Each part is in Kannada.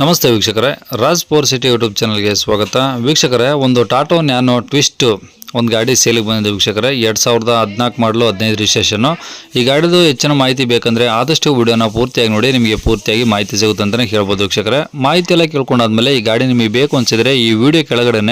ನಮಸ್ತೆ ವೀಕ್ಷಕರೇ ರಾಜ್ ಪೋರ್ ಸಿಟಿ ಯೂಟ್ಯೂಬ್ ಚಾನಲ್ಗೆ ಸ್ವಾಗತ. ವೀಕ್ಷಕರೇ ಒಂದು ಟಾಟೋ ನ್ಯಾನೋ ಟ್ವಿಸ್ಟ್. ಒಂದು ಗಾಡಿ ಸೇಲಿಗೆ ಬಂದಿದೆ ವೀಕ್ಷಕರೇ. ಎರಡು ಸಾವಿರದ ಹದಿನಾಲ್ಕು ಮಾಡಲು ಹದಿನೈದು ರಿಜಿಸ್ಟ್ರೇಷನ್ನು ಈ ಗಾಡಿದು ಹೆಚ್ಚಿನ ಮಾಹಿತಿ ಬೇಕಂದರೆ ಆದಷ್ಟು ವಿಡಿಯೋನ ಪೂರ್ತಿಯಾಗಿ ನೋಡಿ, ನಿಮಗೆ ಪೂರ್ತಿಯಾಗಿ ಮಾಹಿತಿ ಸಿಗುತ್ತೆ ಅಂತಲೇ ಹೇಳ್ಬೋದು ವೀಕ್ಷಕರೇ. ಮಾಹಿತಿ ಎಲ್ಲ ಕೇಳ್ಕೊಂಡಾದ್ಮೇಲೆ ಈ ಗಾಡಿ ನಿಮಗೆ ಬೇಕು ಅನಿಸಿದರೆ ಈ ವಿಡಿಯೋ ಕೆಳಗಡೆ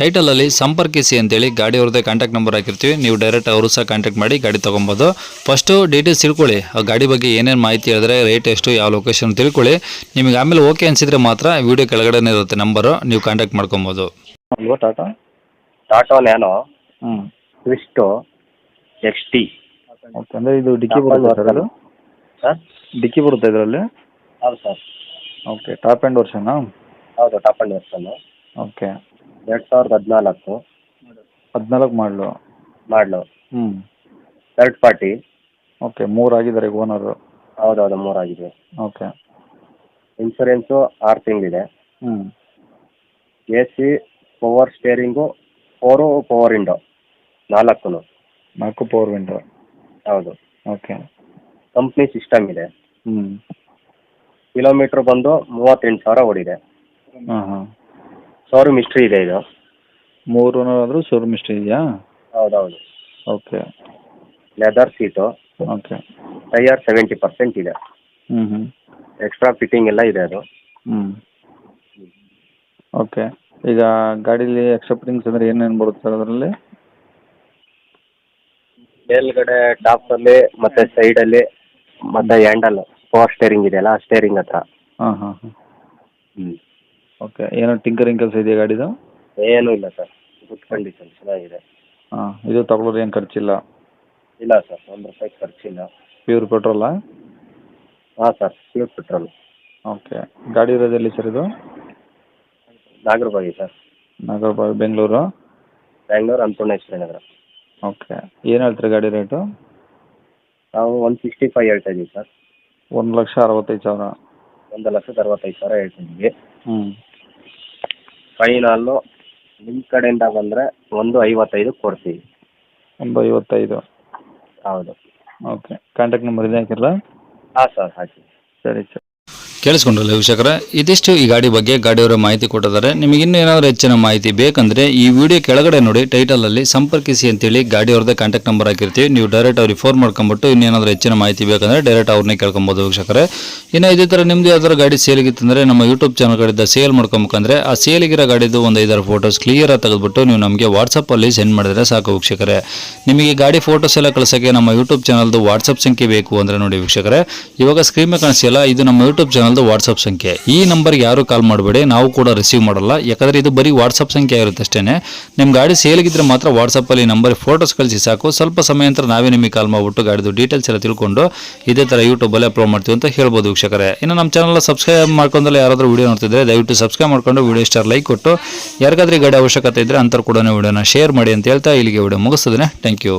ಟೈಟಲಲ್ಲಿ ಸಂಪರ್ಕಿಸಿ ಅಂತೇಳಿ ಗಾಡಿ ಅವ್ರದ್ದೇ ಕಾಂಟ್ಯಾಕ್ಟ್ ನಂಬರ್ ಹಾಕಿರ್ತೀವಿ. ನೀವು ಡೈರೆಕ್ಟ್ ಅವರು ಸಹ ಕಾಂಟ್ಯಾಕ್ಟ್ ಮಾಡಿ ಗಾಡಿ ತೊಗೊಬೋದು. ಫಸ್ಟು ಡೀಟೇಲ್ಸ್ ತಿಳ್ಕೊಳ್ಳಿ. ಆ ಗಾಡಿ ಬಗ್ಗೆ ಏನೇನು ಮಾಹಿತಿ ಹೇಳಿದ್ರೆ ರೇಟ್ ಎಷ್ಟು, ಯಾವ ಲೊಕೇಶನ್ ತಿಳ್ಕೊಳ್ಳಿ. ನಿಮಗೆ ಆಮೇಲೆ ಓಕೆ ಅನಿಸಿದ್ರೆ ಮಾತ್ರ ವಿಡಿಯೋ ಕೆಳಗಡೆ ಇರುತ್ತೆ ನಂಬರು ನೀವು ಕಾಂಟ್ಯಾಕ್ಟ್ ಮಾಡ್ಕೊಬೋದು. ಟಾಟಾ ಟಾಟಾ ನ್ಯಾನೋ ಹ್ಮ್. Twist X T. ಓಕೆ ಅಂದರೆ ಇದು ಡಿಕ್ಕಿ ಬರುತ್ತೆ ಸರ್ ಅದು? ಸರ್? ಡಿಕ್ಕಿ ಬರುತ್ತೆ ಇದರಲ್ಲಿ? ಹೌದು ಸರ್. ಓಕೆ ಟಾಪ್ ಆ್ಯಂಡ್ ವರ್ಷನಾ ಹೌದು ಟಾಪ್ ಅಂಡ್ ವರ್ಷನು ಓಕೆ. ಎರಡು ಸಾವಿರದ ಹದಿನಾಲ್ಕು. ಹದಿನಾಲ್ಕು ಮಾಡಲು? ಮಾಡಲು. ಹ್ಞೂ ಥರ್ಡ್ ಪಾರ್ಟಿ. ಓಕೆ ಮೂರು ಆಗಿದ್ದಾರೆ ಈಗ ಓನರು. ಹೌದೌದು ಮೂರಾಗಿದೆ ಓಕೆ. ಇನ್ಸೂರೆನ್ಸು ಆರು ತಿಂಗಳಿದೆ. ಹ್ಞೂ A C power steering four power window. ನಾಲ್ಕು ನಾಲ್ಕು ಪವರ್ ವಿಂಡೋ. ಹೌದು. ಓಕೆ. ಕಂಪ್ನಿ ಸಿಸ್ಟಮ್ ಇದೆ. ಹ್ಞೂ ಕಿಲೋಮೀಟ್ರ್ ಬಂದು ಮೂವತ್ತೆಂಟು ಸಾವಿರ ಓಡಿದೆ. ಹಾಂ ಹಾಂ. ಶೋರೂಮ್ ಹಿಸ್ಟ್ರಿ ಇದೆ ಇದು. ಮೂರು ಆದರೂ ಶೋರೂಮ್ ಮಿಸ್ಟ್ರಿ ಇದೆಯಾ? ಹೌದೌದು. Okay. Leather seat okay. Tyre seventy percent ಇದೆ. ಹ್ಞೂ ಹ್ಞೂ ಎಕ್ಸ್ಟ್ರಾ ಫಿಟ್ಟಿಂಗ್ ಎಲ್ಲ ಇದೆ ಅದು. ಹ್ಞೂ ಓಕೆ. ಈಗ ಗಾಡೀಲಿ ಎಕ್ಸೆಪ್ಟಿಂಗ್ಸ್ ಅಂದರೆ ಏನೇನು ಬರುತ್ತೆ ಸರ್ ಅದರಲ್ಲಿ? ಮೇಲ್ಗಡೆ ಅಲ್ಲಿ ಮತ್ತೆ ಸೈಡಲ್ಲಿ ಮತ್ತೆ ಹ್ಯಾಂಡಲ್ ಪವರ್ ಸ್ಟೇರಿಂಗ್ ಇದೆಯಲ್ಲ ಸ್ಟೇರಿಂಗ್ ಹತ್ರ. ಹಾಂ ಹಾಂ ಹಾಂ. ಹ್ಞೂ ಓಕೆ ಏನೋ ಟಿಂಕರಿಂಗ್ ಕೆಲಸ ಇದೆಯಾ ಗಾಡಿದು? ಏನೂ ಇಲ್ಲ ಸರ್. ಗುಡ್ ಕಂಡೀಷನ್ ಚೆನ್ನಾಗಿದೆ. ಹಾಂ ಇದು ತಗೊಳ್ಳೋದು ಏನು ಖರ್ಚಿಲ್ಲ? ಇಲ್ಲ ಸರ್ ಒಂದು ರೂಪಾಯಿ ಖರ್ಚಿಲ್ಲ. ಪ್ಯೂರ್ ಪೆಟ್ರೋಲಾ ಹಾಂ ಸರ್ ಪ್ಯೂರ್ ಪೆಟ್ರೋಲ್ ಓಕೆ ಗಾಡಿ ಇರೋದು ಎಲ್ಲಿ ಸರ್ ಇದು? ನಾಗರಬಾವಿ ಸರ್. ನಾಗರಬಾಗಿ ಬೆಂಗಳೂರು? ಬೆಂಗಳೂರು ಅನ್ನಪೂರ್ಣೇಶ್ವರಿ ನಗರ. ಓಕೆ. ಏನು ಹೇಳ್ತೀರಿ ಗಾಡಿ ರೇಟು? ನಾವು ಒನ್ ಸಿಕ್ಸ್ಟಿ ಫೈವ್ ಹೇಳ್ತಾ ಇದ್ದೀವಿ ಸರ್. ಒಂದು ಲಕ್ಷ ಅರವತ್ತೈದು ಸಾವಿರ. ಒಂದು ಲಕ್ಷದ ಅರವತ್ತೈದು ಸಾವಿರ ಹೇಳ್ತಾ ಇದ್ದೀವಿ ಹ್ಞೂ ಫೈನಲ್ಲು ನಿಮ್ಮ ಕಡೆಯಿಂದ ಬಂದರೆ ಒಂದು ಐವತ್ತೈದು ಕೊಡ್ತೀವಿ. ಒಂದು ಐವತ್ತೈದು. ಹೌದು. ಓಕೆ. ಕಾಂಟ್ಯಾಕ್ಟ್ ನಂಬರ್ ಇದೆ ಹಾಕಿರಲ್ಲ? ಹಾಂ ಸರ್ ಹಾಕಿ. ಸರಿ ಸರ್. ಕೇಳಿಸ್ಕೊಂಡ್ರಲ್ಲ ವೀಕ್ಷಕರ? ಇದಿಷ್ಟು ಈ ಗಾಡಿ ಬಗ್ಗೆ ಗಾಡಿಯವರ ಮಾಹಿತಿ ಕೊಟ್ಟಿದ್ದಾರೆ. ನಿಮಗೆ ಇನ್ನೂ ಏನಾದರೂ ಹೆಚ್ಚಿನ ಮಾಹಿತಿ ಬೇಕಂದರೆ ಈ ವಿಡಿಯೋ ಕೆಳಗಡೆ ನೋಡಿ ಟೈಟಲಲ್ಲಿ ಸಂಪರ್ಕಿಸಿ ಅಂತೇಳಿ ಗಾಡಿಯವ್ರದ್ದೇ ಕಾಂಟ್ಯಾಕ್ಟ್ ನಂಬರ್ ಹಾಕಿರ್ತೀವಿ. ನೀವು ಡೈರೆಕ್ಟ್ ಅವ್ರಿಗೆ ಫೋನ್ ಮಾಡ್ಕೊಂಬಿಟ್ಟು ಇನ್ನೇನಾದರೂ ಹೆಚ್ಚಿನ ಮಾಹಿತಿ ಬೇಕಂದರೆ ಡೈರೆಕ್ಟ್ ಅವ್ರನ್ನೇ ಕೇಳ್ಕೊಬೋದು ವೀಕ್ಷಕರೇ. ಇನ್ನು ಇದೇ ಥರ ನಿಮ್ಮದು ಯಾವ್ದಾದ್ರು ಗಾಡಿ ಸೇಲಿಗಿತ್ತಂದರೆ ನಮ್ಮ ಯೂಟ್ಯೂಬ್ ಚಾನಲ್ ಕಡೆಯಿಂದ ಸೇಲ್ ಮಾಡ್ಕೊಬೇಕಂದ್ರೆ ಆ ಸೇಲಿಗಿರೋ ಗಾಡಿದು ಒಂದು ಐದಾರು ಫೋಟೋಸ್ ಕ್ಲಿಯರಾಗಿ ತೆಗೆದುಬಿಟ್ಟು ನೀವು ನಮಗೆ ವಾಟ್ಸಪ್ಪಲ್ಲಿ ಸೆಂಡ್ ಮಾಡಿದ್ರೆ ಸಾಕು ವೀಕ್ಷಕರೇ. ನಿಮಗೆ ಗಾಡಿ ಫೋಟೋಸ್ ಎಲ್ಲ ಕಳ್ಸೋಕ್ಕೆ ನಮ್ಮ ಯೂಟ್ಯೂಬ್ ಚಾನಲ್ದು ವಾಟ್ಸಪ್ ಸಂಖ್ಯೆ ಬೇಕು ಅಂದರೆ ನೋಡಿ ವೀಕ್ಷಕರೇ. ಇವಾಗ ಸ್ಕ್ರೀನ್ ಮೇಲೆ ಕಾಣಿಸಿಲ್ಲ ಇದು ನಮ್ಮ ಯೂಟ್ಯೂಬ್ ಚಾನಲ್ದು ವಾಟ್ಸಪ್ ಸಂಖ್ಯೆ. ಈ ನಂಬರ್ಗೆ ಯಾರು ಕಾಲ್ ಮಾಡಬೇಡಿ, ನಾವು ಕೂಡ ರಿಸೀವ್ ಮಾಡಲ್ಲ. ಯಾಕಂದರೆ ಇದು ಬರೀ ವಾಟ್ಸಪ್ ಸಂಖ್ಯೆ ಇರುತ್ತೆ ಅಷ್ಟೇ ನಿಮ್ಮ ಗಾಡಿ ಸೇಲ್ಗಿದ್ರೆ ಮಾತ್ರ ವಾಟ್ಸಪ್ಪಲ್ಲಿ ನಂಬರ್ ಫೋಟೋಸ್ ಕಳಿಸಿ ಸಾಕು. ಸ್ವಲ್ಪ ಸಮಯ ನಂತರ ನಾವೇ ನಿಮಗೆ ಕಾಲ್ ಮಾಡಿಬಿಟ್ಟು ಗಾಡಿದು ಡೀಟೇಲ್ಸ್ ಎಲ್ಲ ತಿಳ್ಕೊಂಡು ಇದೇ ಥರ ಯೂಟ್ಯೂಬಲ್ಲಿ ಅಪ್ಲೋಡ್ ಮಾಡ್ತೀವಿ ಅಂತ ಹೇಳ್ಬೋದು ವೀಕ್ಷಕರೇ. ಇನ್ನು ನಮ್ಮ ಚಾನಲ್ ಸಬ್ಸ್ಕ್ರೈಬ್ ಮಾಡ್ಕೊಂಡಲ್ಲ ಯಾರಾದರೂ ವೀಡಿಯೋ ನೋಡ್ತಿದ್ರೆ ದಯವಿಟ್ಟು ಸಬ್ಸ್ಕ್ರೈಬ್ ಮಾಡ್ಕೊಂಡು ವೀಡಿಯೋ ಸ್ಟಾರ್ ಲೈಕ್ ಕೊಟ್ಟು. ಯಾರಿಗಾದ್ರೂ ಗಾಡಿ ಅವಶ್ಯಕತೆ ಇದ್ದರೆ ಅಂತರ್ ಕೂಡ ವೀಡಿಯೋನ ಶೇರ್ ಮಾಡಿ ಅಂತ ಹೇಳ್ತಾ ಇಲ್ಲಿಗೆ ವಿಡಿಯೋ ಮುಗಿಸ್ತದೆ ಥ್ಯಾಂಕ್ ಯು